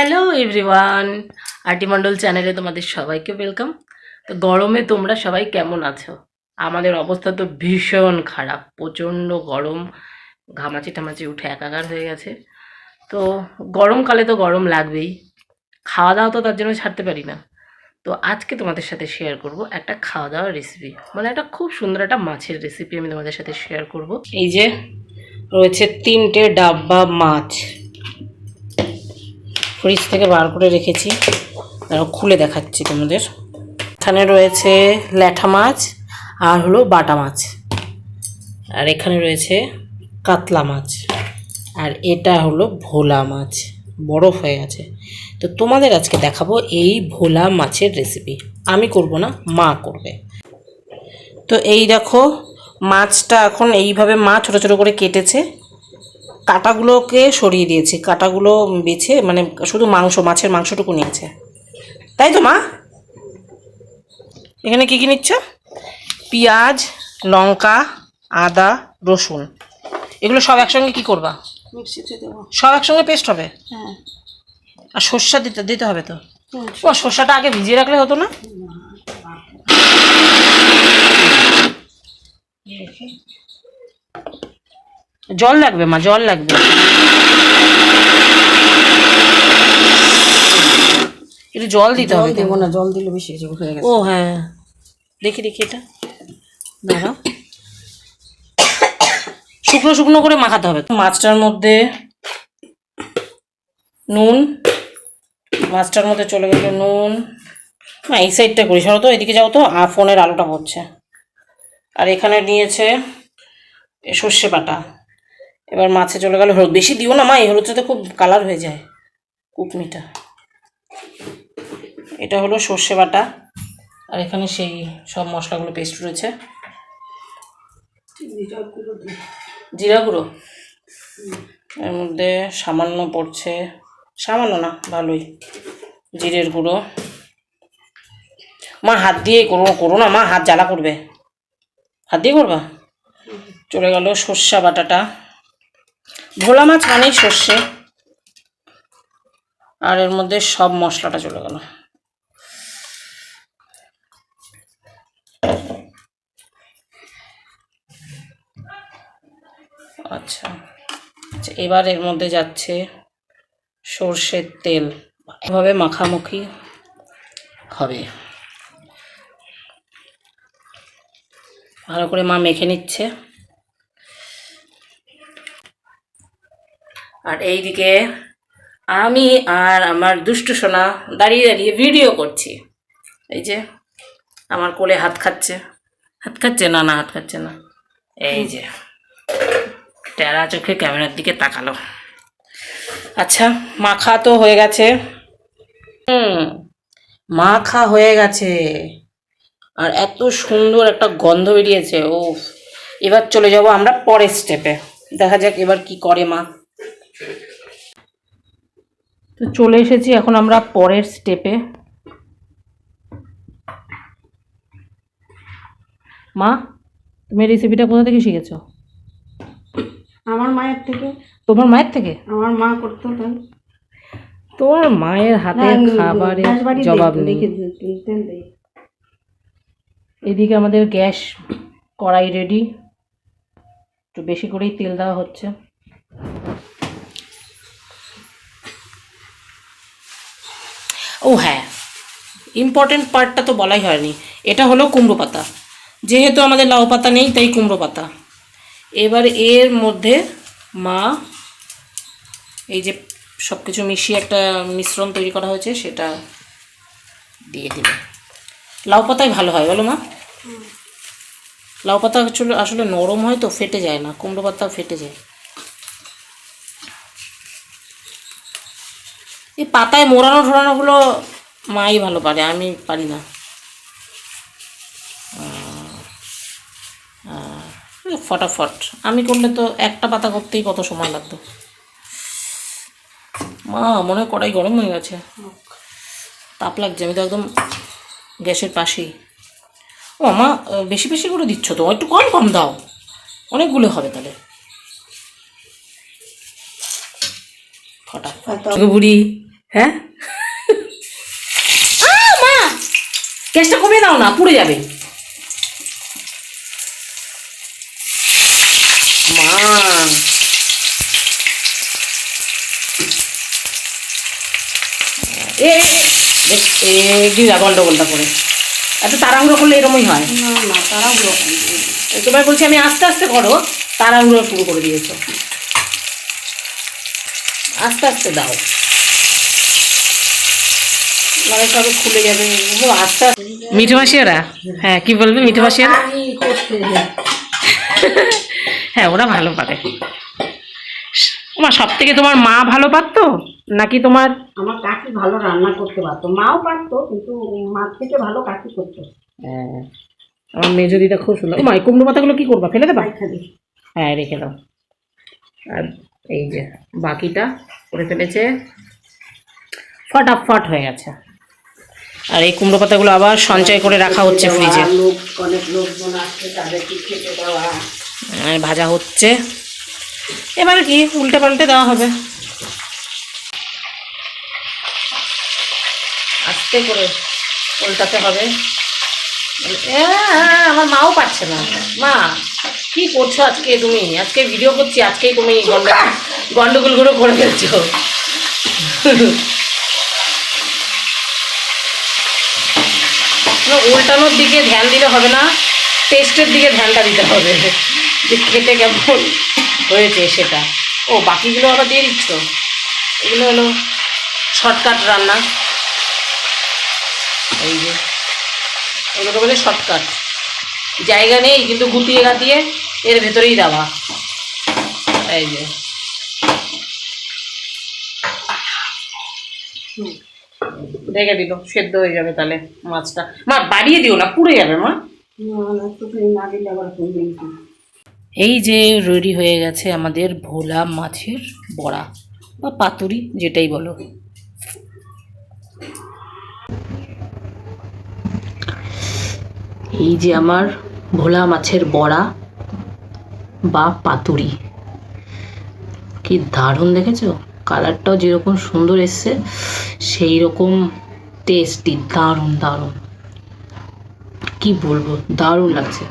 Hello everyone RT চ্যানেলে তোমাদের সবাইকে ওয়েলকাম তো গরমে তোমরা সবাই কেমন আছো? আমাদের অবস্থা তো ভীষণ খারাপ, প্রচণ্ড গরম। ঘামাচি টামাচি উঠে একাকার হয়ে গেছে। তো গরমকালে তো গরম লাগবেই। খাওয়া দাওয়া তো তার জন্য ছাড়তে পারি না। তো আজকে তোমাদের সাথে শেয়ার করব একটা খাওয়া দাওয়ার রেসিপি মানে একটা খুব সুন্দর একটা মাছের রেসিপি আমি তোমাদের সাথে শেয়ার করব। এই যে রয়েছে তিনটে ডাব্বা মাছ। ফ্রিজ থেকে বার করে রেখেছি। খুলে দেখাচ্ছি তোমাদের। এখানে রয়েছে ল্যাঠা মাছ আর হলো বাটা মাছ। আর এখানে রয়েছে কাতলা মাছ। আর এটা হলো ভোলা মাছ। বরফ হয়ে গেছে তো তোমাদের আজকে দেখাবো এই ভোলা মাছের রেসিপি আমি করব না, মা করবে। তো এই দেখো, মাছটা এখন এইভাবে মা ছোটো ছোটো করে কেটেছে। কাটাগুলোকে সরিয়ে দিয়েছি কাটাগুলো বেছে মানে শুধু মাংস মাছের মাংসটুকু নিয়েছে। তাই তো মা? এখানে কী কী নিচ্ছ? পেঁয়াজ লঙ্কা আদা রসুন। এগুলো সব একসঙ্গে কি করবা? মিক্সিতে দেবো। সব একসঙ্গে পেস্ট হবে? হ্যাঁ। আর সর্ষা দিতে দিতে হবে তো? ও সর্ষাটা আগে ভিজিয়ে রাখলে হতো না? জল লাগবে মা জল লাগবে। একটু জল দিতে হবে দেবো না জল দিলে বেশি হয়ে হয়ে গেছে। ও হ্যাঁ দেখি দেখি এটা। দাঁড়াও। শুকনো শুকনো করে মাখাতে হবে মাছটার মধ্যে নুন মাছটার মধ্যে চলে গেল নুন। না এই সাইডটা করি সরো তো এদিকে যাও তো আর ফোনের আলোটা পড়ছে। আর এখানে নিয়েছে সর্ষে বাটা। এবার মাছে চলে গেল হলুদ। বেশি দিও না মা, এই হলুদটাতে খুব কালার হয়ে যায় কুকমিটা এটা হলো সর্ষে বাটা, আর এখানে সেই সব মশলাগুলো পেস্ট রয়েছে। জিরা গুঁড়ো? এর মধ্যে সামান্য পড়ছে, সামান্য না, ভালোই। জিরের গুঁড়ো। মা, হাত দিয়েই করো করো না মা, হাত জ্বালা করবে। হাত দিয়ে করবা? চলে গেল সর্ষা বাটাটা। ভোলা মাছ মানেই সর্ষে। আর এর মধ্যে সব মশলাটা চলে গেল। আচ্ছা আচ্ছা এবার এর মধ্যে যাচ্ছে সর্ষের তেল। এভাবে মাখামুখি হবে। ভালো করে মা মেখে নিচ্ছে। আর এইদিকে আমি আর আমার দুষ্টু সোনা দাঁড়িয়ে দাঁড়িয়ে ভিডিও করছি। এই যে, আমার কোলে হাত খাচ্ছে। হাত খাচ্ছে না না, হাত খাচ্ছে না। এই যে, টেরা চোখে ক্যামেরার দিকে তাকালো। আচ্ছা মাখা তো হয়ে গেছে। হুম, মাখা হয়ে গেছে। আর এত সুন্দর একটা গন্ধ বেরিয়েছে ও এবার চলে যাব আমরা পরের স্টেপে দেখা যাক এবার কি করে মা। তো চলে এসেছি এখন আমরা পরের স্টেপে মা তুমি রেসিপিটা কোথা থেকে শিখেছো? আমার মায়ের থেকে। তোমার মায়ের থেকে? আমার মা করতো তাই। তোমার মায়ের হাতে খাবারের জবাব নেই। এদিকে আমাদের গ্যাস কড়াই রেডি একটু বেশি করেই তেল দেওয়া হচ্ছে। ও হ্যাঁ ইম্পর্টেন্ট পার্টটা তো বলাই হয়নি। এটা হলো কুমড়ো পাতা। যেহেতু আমাদের লাউ পাতা নেই তাই কুমড়ো পাতা। এবার এর মধ্যে মা এই যে সব কিছু মিশিয়ে একটা মিশ্রণ তৈরি করা হয়েছে সেটা দিয়ে দিল লাউ পাতাই ভালো হয় বলো মা। লাউ পাতা আসলে আসলে নরম হয় তো ফেটে যায় না। কুমড়ো পাতা ফেটে যায়। এই পাতায় মোড়ানো ঠোড়ানোগুলো মাই ভালো পারে আমি পারি না। ফটাফট। আমি করলে তো একটা পাতা করতেই কত সময় লাগতো। মা মনে হয় কড়াই গরম হয়ে গেছে। তাপ লাগছে আমি তো একদম গ্যাসের পাশেই। ও মা বেশি বেশি করে দিচ্ছ তো একটু কম কম দাও। অনেকগুলো হবে তাহলে। ফটাফট। বুড়ি হ্যাঁ? মা! গ্যাসটা কমিয়ে দাও না পুড়ে যাবে। মা! এ এ গন্ডগোলটা করে। এত তাড়াহুড়ো করলে এরমই হয়। না না তারাও তোমায় বলছি আমি আস্তে আস্তে করো তাড়াহুড়ো শুরু করে দিয়েছ। আস্তে আস্তে দাও। মানে সবে খুলে যাবে। আস্তে আস্তে মিঠু মাসিয়ারা হ্যাঁ কি বলবে মিঠু মাসিয়ারা হ্যাঁ ওরা ভালো পারে। মা সব থেকে তোমার মা ভালো পারতো? নাকি তোমার আমার কাকি ভালো রান্না করতে পারতো। মাও পারতো কিন্তু মার থেকে ভালো কাকি করতো। হ্যাঁ, আমার মেজো দিদা খুব সুন্দর মা এই কুমড়ো পাতাগুলো কি করবা? ফেলে দেবা? হ্যাঁ রেখে দাও। আর এই যে বাকিটা করে ফেলেছে। ফটাফট হয়ে গেছে। আর এই কুমড়ো পাতাগুলো আবার সঞ্চয় করে রাখা হচ্ছে ফ্রিজে। আর ভাজা হচ্ছে। এবার কি উল্টে পাল্টে দেওয়া হবে। আস্তে করে উল্টাতে হবে। আমার মাও পারছে না। মা কি করছ আজকে তুমি? আজকে ভিডিও করছি আজকেই তুমি গন্ড গন্ডগোলগুলো করে ফেলছো। উল্টানোর দিকে ধ্যান দিলে হবে না টেস্টের দিকে ধ্যানটা দিতে হবে। যে খেতে কেমন হয়েছে সেটা। ও, বাকিগুলো আবার দিয়ে দিচ্ছ? এগুলো হলো শর্টকাট রান্না। এই যে, এগুলো বলে শর্টকাট জায়গা নেই, কিন্তু গুটিয়ে গাতিয়ে এর ভেতরেই দেওয়া। এই যে। ঢেকে দিল সেদ্ধ হয়ে যাবে তাহলে মাছটা। মা বাড়িয়ে দিও না পুড়ে যাবে মা। এই যে রেডি হয়ে গেছে আমাদের ভোলা মাছের বড়া বা পাতুরি যেটাই বলো। এই যে আমার ভোলা মাছের বড়া বা পাতুরি। কি দারুণ দেখেছ? কালারটাও যেরকম সুন্দর এসছে সেই রকম টেস্টি দারুণ দারুণ। কি বলব? দারুণ লাগছে।